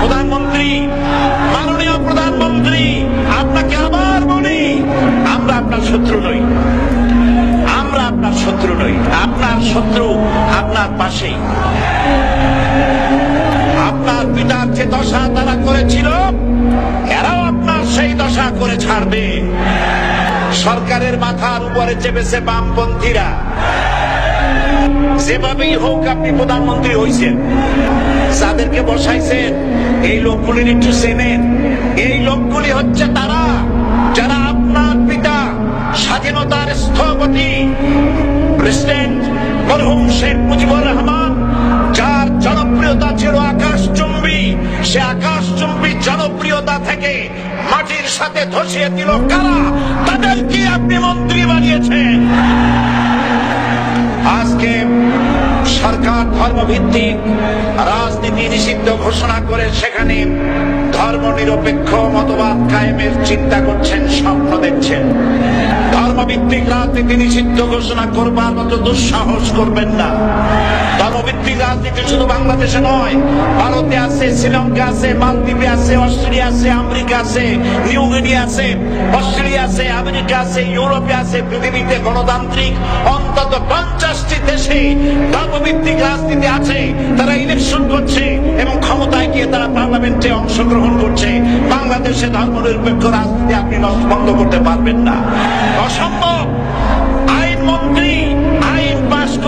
প্রধানমন্ত্রী, মাননীয় প্রধানমন্ত্রী, আপনাকে আবার বলি, আমরা আপনার শত্রু নই। আমরা আপনার শত্রু নই। আপনার শত্রু আপনার পাশেই। আপনার পিতার যে দশা তারা করেছিল, এরাও আপনার সেই দশা করে ছাড়বে। সরকারের মাথার উপরে চেপেছে বামপন্থীরা। যেভাবেই হোক আপনি প্রধানমন্ত্রী হয়েছেন যাদেরকে বসাইছেন, এই লোকগুলির একটু চেনেন। এই লোকগুলি হচ্ছে তারা, যারা আপনার পিতা স্বাধীনতার স্থপতি, প্রেসিডেন্ট মরহুম শেখ মুজিবুর রহমান, যার জনপ্রিয়তা ছিল আকাশচুম্বী। সে আকাশচুম্বী জনপ্রিয়তা থেকে মাটির সাথে ধসিয়ে দিল কারা? তাদেরকে আপনি মন্ত্রী বানিয়েছেন? আজকে সরকার ধর্মভিত্তিক রাজনীতি নিষিদ্ধ ঘোষণা করে সেখানে ধর্ম নিরপেক্ষ মতবাদ কায়েমের চিন্তা করছেন, স্বপ্ন দেখছেন। ধর্মভিত্তিক রাজনীতি নিষিদ্ধ ঘোষণা করবার মতো দুঃসাহস করবেন না। ধর্মভিত্তিক রাজনীতি শুধু বাংলাদেশে নয়, ভারতে আছে, শ্রীলঙ্কা আছে, মালদ্বীপে আছে, অস্ট্রেলিয়া আছে, আমেরিকা আছে, নিউ গিনি আছে, অস্ট্রেলিয়া আছে, আমেরিকা আছে, ইউরোপে আছে, পৃথিবীতে গণতান্ত্রিক অন্তত পঞ্চাশটি দেশে ধর্মভিত্তিক রাজনীতি আছে। তারা ইলেকশন করছে এবং ক্ষমতায় গিয়ে তারা পার্লামেন্টে অংশগ্রহণ করছে। বাংলাদেশে ধর্মনিরপেক্ষ রাজনীতি আপনি বন্ধ করতে পারবেন না। অসম্ভব!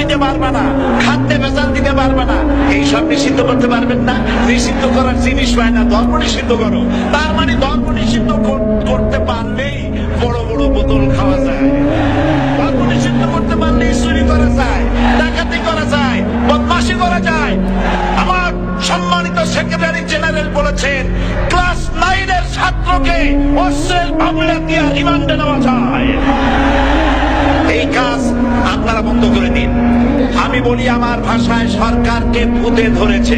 দিতে পারবে না, খাদ্যে ভেজাল দিতে পারবে না, এইসব নিষিদ্ধ করতে পারবেন না। নিষিদ্ধ করার জিনিস হয় না, ধর্ম নিষিদ্ধ করো। তার মানে ধর্ম নিষিদ্ধ করতে পারলেই বড় বড় বোতল খাওয়া যায়। ধর্ম নিষিদ্ধ করতে পারলেই চুরি করা যায়, ডাকাতি করা যায়, বদমাশি করা যায়। আমার সম্মানিত সেক্রেটারি জেনারেল বলেছেন, ক্লাস নাইনের ছাত্রকে অস্ত্রের মামলা দিয়ে রিমান্ডে নেওয়া যায়। এই কাজ আপনারা বন্ধ করে দিন। আমি বলি, আমার ভাষায় সরকারকে ভূতে ধরেছে।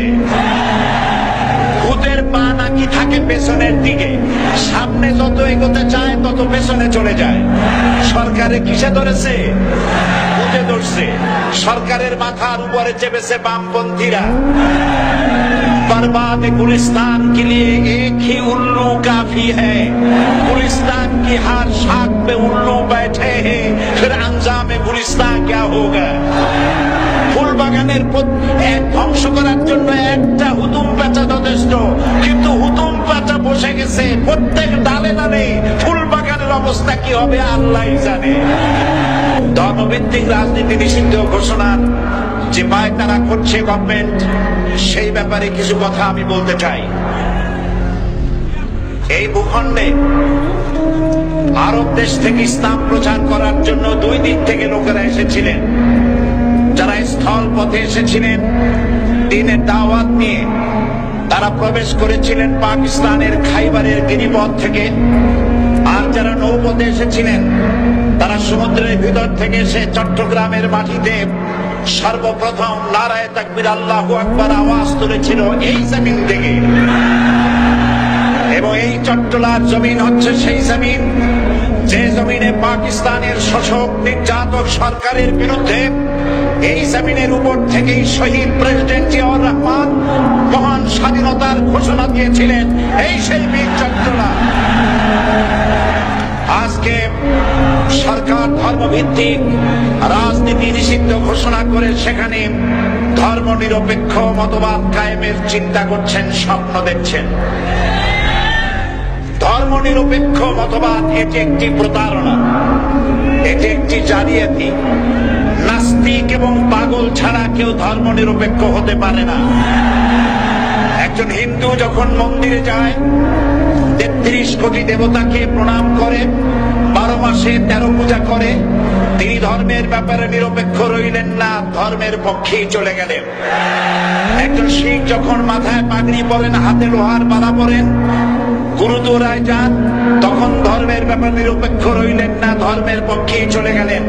ভূতের পা নাকি থাকে পেছনের দিকে। সামনে যত এগোতে চায়, তত পেছনে চলে যায়। সরকারে কিসে ধরেছে? ভূতে ধরছে। সরকারের মাথার উপরে চেপেছে বামপন্থীরা। बर्बाद गुलिस्तान के लिए एक ही उल्लू काफी है गुलिस्तान की हर शाख पे उल्लू बैठे हैं फिर अंजाम गुलिस्तान क्या होगा ফুল বাগানের প্রত- এক ধ্বংস করার জন্য একটা হুতুম পেঁচা যথেষ্ট কিন্তু হুতুম পেঁচা বসে গেছে প্রত্যেক ডালে ডালে ফুল বাগানের অবস্থা কি হবে আল্লাহ জানে ধর্মভিত্তিক রাজনীতি নিষিদ্ধ ঘোষণার যে পায় তারা করছে গভর্নমেন্ট সেই ব্যাপারে কিছু কথা আমি বলতে চাই। এই ভূখণ্ডে আরব দেশ থেকে ইসলাম প্রচার করার জন্য দুই দিক থেকে লোকেরা এসেছিলেন। যারা স্থল পথে এসেছিলেন, দিনের দাওয়াত নিয়ে তারা প্রবেশ করেছিলেন পাকিস্তানের খাইবারের গিরিপথ থেকে। আর যারা নৌপথে এসেছিলেন, তারা সমুদ্রের ভিতর থেকে এসে চট্টগ্রামের মাটিতে সর্বপ্রথম নারায় তাকবির আল্লাহ আকবার আওয়াজ তুলেছিল এই জমিন থেকে। এবং এই চট্টলার জমিন হচ্ছে সেই জমিন। যে জমিনে পাকিস্তানের শোষক নির্যাতক সরকারের বিরুদ্ধে এই জমিনের উপর থেকেই শহীদ প্রেসিডেন্ট জিয়াউর রহমান মহান স্বাধীনতার ঘোষণা দিয়েছিলেন। এই সেই বীর চট্টলা আজকে সরকার ধর্মভিত্তিক রাজনীতি নিষিদ্ধ ঘোষণা করে সেখানে ধর্ম নিরপেক্ষ মতবাদ কায়েমের চিন্তা করছেন, স্বপ্ন দেখছেন। ধর্ম নিরপেক্ষ মতবাদ, এটি একটি প্রতারণা, এটি একটি জালিয়াতি। নাস্তিক এবং পাগল ছাড়া কেউ ধর্ম নিরপেক্ষ হতে পারে না। একজন হিন্দু যখন মন্দিরে যায় তেত্রিশ কোটি দেবতাকে প্রণাম করে, বারো মাসে তেরো পূজা করে, তিনি ধর্মের ব্যাপারে নিরপেক্ষ রইলেন না, ধর্মের পক্ষেই চলে গেলেন। একজন শিখ যখন মাথায় পাগড়ি পরেন, হাতে লোহার বাধা পরেন, গুরুদুয়ারায় যান, তখন ধর্মের ব্যাপারে নিরপেক্ষ রইলেন না, ধর্মের পক্ষেই চলে গেলেন।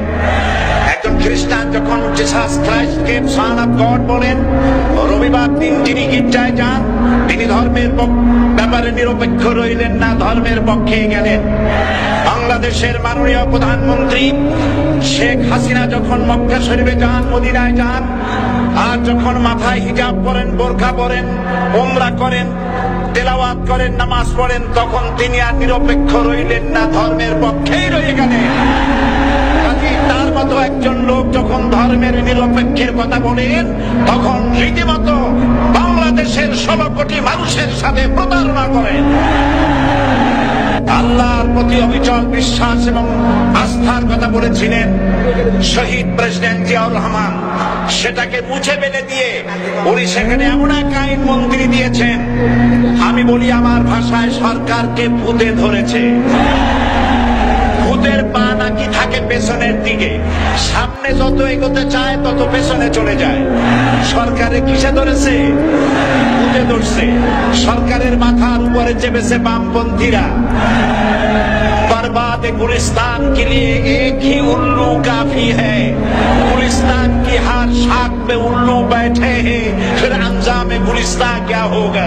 একজন খ্রিস্টান যখন জিসাস খ্রাইস্টকে সান অফ গড বলেন, রবিবার দিন যিনি গির্জায় যান, তিনি ধর্মের পক- ব্যাপারে নিরপেক্ষ রইলেন না, ধর্মের পক্ষে গেলেন। বাংলাদেশের মাননীয় প্রধানমন্ত্রী শেখ হাসিনা যখন মক্কা শরীফে যান, মদিনায় যান, আর যখন মাথায় হিজাব পরেন, বোরখা পরেন ওমরা করেন, তেলাওয়াত করেন, নামাজ পড়েন, তখন তিনি আর নিরপেক্ষ রইলেন না, ধর্মের পক্ষেই রয়ে গেলেন। মতো একজন লোক যখন ধর্মের নিরপেক্ষের কথা বলেন, তখন রীতিমতো বাংলাদেশের ষোলো কোটি মানুষের সাথে প্রতারণা করেন। আল্লাহর প্রতি অবিচল বিশ্বাস এবং আস্থার কথা বলেছিলেন শহীদ প্রেসিডেন্ট জিয়াউর রহমান। সেটাকে মুছে ফেলে দিয়ে উনি সেখানে এমন এক আইন মন্ত্রী দিয়েছেন, আমি বলি আমার ভাষায় সরকারকে ভূতে ধরেছে। পেছনের দিকে সামনে যত এগোতে চায় তত পেছনে চলে যায় সরকারে কিসে ধরেছে ভূতে ধরছে সরকারের মাথার উপরে চেপেছে বামপন্থীরা बर्बाद गुलिस्तान के लिए एक ही उल्लू काफी है गुलिस्तान की हर शाख पे उल्लू बैठे हैं फिर अंजाम गुलिस्तान क्या होगा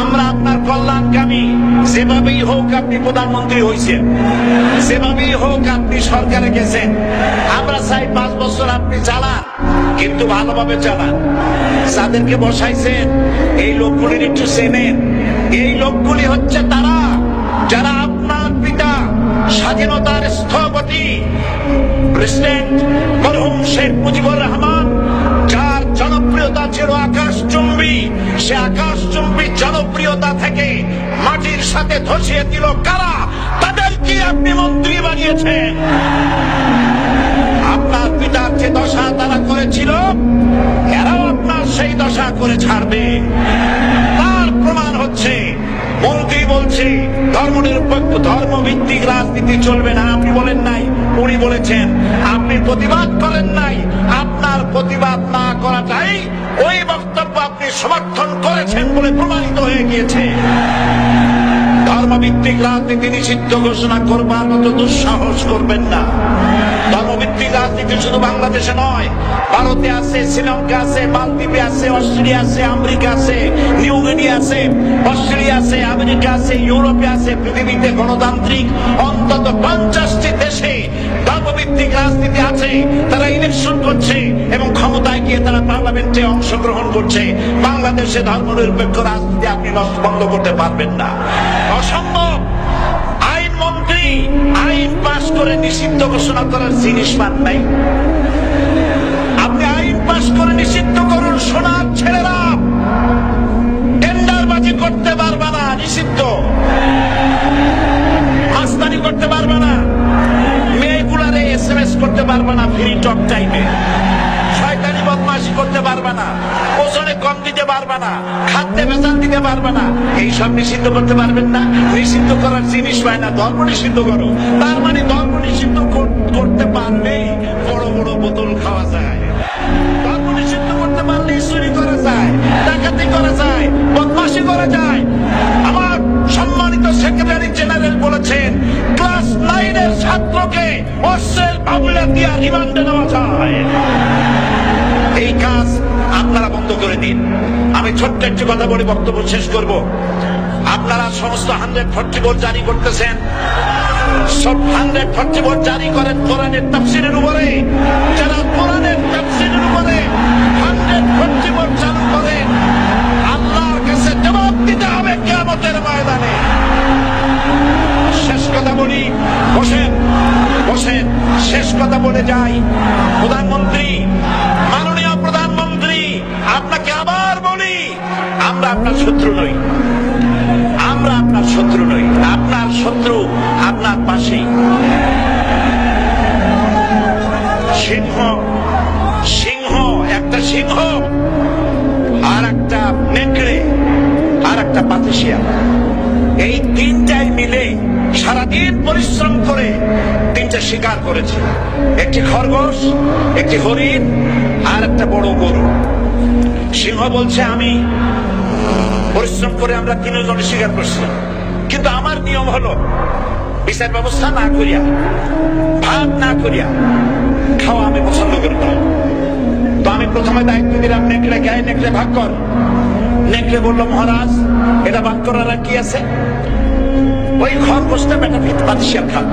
আমরা আপনার কল্যাণকামী, যেভাবেই হোক আপনি প্রধানমন্ত্রী হয়েছেন যেভাবেই হোক আপনি সরকারে গেছেন, আমরা চাই পাঁচ বছর আপনি চালান, কিন্তু ভালোভাবে চালান। যাদেরকে বসাইছেন, এই লোকগুলির একটু চেনেন। এই লোকগুলি হচ্ছে তারা, যারা আপনার পিতা স্বাধীনতার স্থপতি, প্রেসিডেন্ট মরহুম শেখ মুজিবুর রহমান, যার জনপ্রিয়তা ছিল আকাশচুম্বী, সে আকাশচুম্বী জনপ্রিয়তা থেকে মাটির সাথে ধসিয়ে দিল কারা? তাদেরকে আপনি মন্ত্রী বানিয়েছেন? আপনার পিতার যে দশা তারা করেছিল, এরাও আপনার সেই দশা করে ছাড়বে। তার প্রমাণ হচ্ছে, মন্ত্রী বলছে, ধর্ম নিরপেক্ষ, ধর্মভিত্তিক রাজনীতি চলবে না। আপনি বলেন নাই, উনি বলেছেন। আপনি প্রতিবাদ করেন নাই, আপনার প্রতিবাদ না করাটাই ওই বক্তব্য আপনি সমর্থন করেছেন বলে প্রমাণিত হয়ে গিয়েছে। ধর্মভিত্তিক রাজনীতি নিষিদ্ধ ঘোষণা করবার মতো দুঃসাহস করবেন না। ধর্মভিত্তিক রাজনীতি শুধু বাংলাদেশে নয়, ভারতে আছে, শ্রীলঙ্কা আছে, মালদ্বীপে আছে, অস্ট্রেলিয়া আছে, আমেরিকা আছে, নিউ গিনি আছে, অস্ট্রেলিয়া আছে, আমেরিকা আছে, ইউরোপে আছে, পৃথিবীতে গণতান্ত্রিক অন্তত পঞ্চাশটি দেশে ধর্মভিত্তিক রাজনীতি আছে। তারা ইলেকশন করছে এবং ক্ষমতায় গিয়ে তারা পার্লামেন্টে অংশগ্রহণ করছে। বাংলাদেশে ধর্মনিরপেক্ষ রাজনীতি আপনি নষ্ট বন্ধ করতে পারবেন না। অসম্ভব। আইন মন্ত্রী, আইন পাশ করে নিষিদ্ধ ঘোষণা করার জিনিস পান নাই। আপনি আইন পাশ করে নিষিদ্ধ করুন, সোনার ছেলেরা। টেন্ডারবাজি করতে পারবে না, নিষিদ্ধ। মাস্তানি করতে পারবে না। মেয়েগুলারে এস এম এস করতে পারবে না ফ্রি টক টাইমে করতে পারবে না, ওজনে কম দিতে পারবে না, খাদ্যে ভেজাল দিতে পারবে না, এইসব নিষিদ্ধ করতে পারবেন না। নিষিদ্ধ করার জিনিস পায় না, ধর্ম নিষিদ্ধ করো। তার মানে ধর্ম নিষিদ্ধ করতে পারলেই বড় বড় বোতল খাওয়া যায়। ধর্ম নিষিদ্ধ করতে পারলেই চুরি করা যায়, ডাকাতি করা যায়, বদমাশি করা যায়। আমার সম্মানিত সেক্রেটারি জেনারেল বলেছেন, ক্লাস নাইনের ছাত্রকে অস্ত্রের বাবুলা দিয়া রিমান্ডে নেওয়া যায়। কাজ আপনারা বন্ধ করে দিন। আমি ছোট্ট একটি কথা বলে বক্তব্য শেষ করব। আপনারা সমস্ত হান্ড্রেড ফর্টি বোর্ড জারি করতেছেন। সব হান্ড্রেড ফর্টি বোর্ড জারি করেন কোরআনের তাফসিরের উপরে। যারা কোরআনের তাফসিরের উপরে হান্ড্রেড ফর্টি বোর্ড চালু করেন আল্লাহর কাছে জবাব দিতে হবে কেমতের ময়দানে শেষ কথা বলি বসেন বসেন শেষ কথা বলে যাই প্রধানমন্ত্রী মাননীয় প্রধানমন্ত্রী আপনাকে আবার বলি আমরা আপনার শত্রু নই আমরা আপনার শত্রু নই আপনার শত্রু আপনার পাশেই সিংহ সিংহ, একটা সিংহ আর একটা নেকড়ে আর একটা পাতিসিয়া এই তিনটাই মিলে সারাদিন পরিশ্রম করে তিনটা শিকার করেছে। একটি খরগোশ, একটি হরিণ আর একটা বড় গরু। সিংহ বলছে, আমি পরিশ্রম করে আমরা তিনজন শিকার করছি। কিন্তু আমার নিয়ম হলো বিচার ব্যবস্থা না করিয়া ভাগ না করিয়া খাওয়া আমি পছন্দ করি না তো আমি প্রথমে দায়িত্ব দিলাম, নেকড়ে গায়ে নেকড়ে ভাগ কর নেকড়ে বলল মহারাজ এটা ভাগ করার আর কি আছে? ওই খরগোশটা বেটা ভিত পাতিসিয়া খাক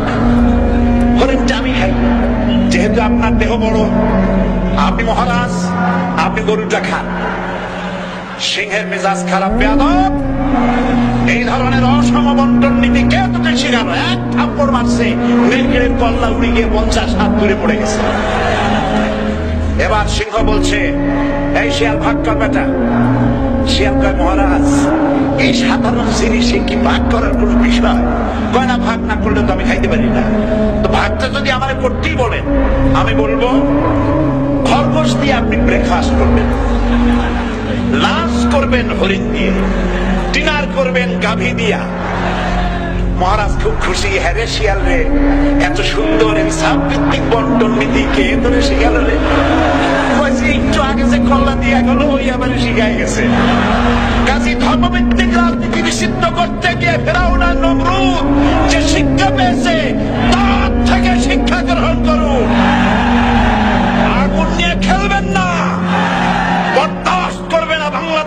হরিণটা আমি খাই। যেহেতু আপনার দেহ বড়, আপনি মহারাজ আপনি গরুটা খান সিংহের মেজাজ খারাপ, বেয়াদব। এই ধরনের অসমবন্টন নীতি কে তোকে শিখালো? এক থাপ্পড় মারছে নেকড়ের কল্লা উড়ে গিয়ে পঞ্চাশ হাত দূরে পড়ে গেছে। এবার সিংহ বলছে, এই শিয়াল ভাগ কর বেটা। শিয়াল কয়, মহারাজ, এই সাধারণ জিনিসে কি ভাগ করার কোন বিষয়? কয়, না, ভাগ না করলে তো আমি খাইতে পারি না। তো ভাগটা যদি আমার করতেই বলেন আমি বলব, খরগোশ দিয়ে আপনি ব্রেকফাস্ট করবেন। লাঞ্চ করবেন হরিণ দিয়ে, ডিনার করবেন গাভী দিয়া। মহারাজ খুব খুশি, হ্যারে শিয়াল রে, এত সুন্দর এই সাবভিত্তিক বন্টন নীতি কে ধরে শিখাল রে? একটু আগে যে কল্লা দিয়া গেল, ওই আবার শিখাই গেছে। কাজী ধর্মভিত্তিক রাজনীতি নিষিদ্ধ করতে গিয়ে ফেরাউনা নমরুদ যে শিক্ষা পেয়েছে, তার থেকে শিক্ষা গ্রহণ করুন। আগুন নিয়ে খেলবেন না না।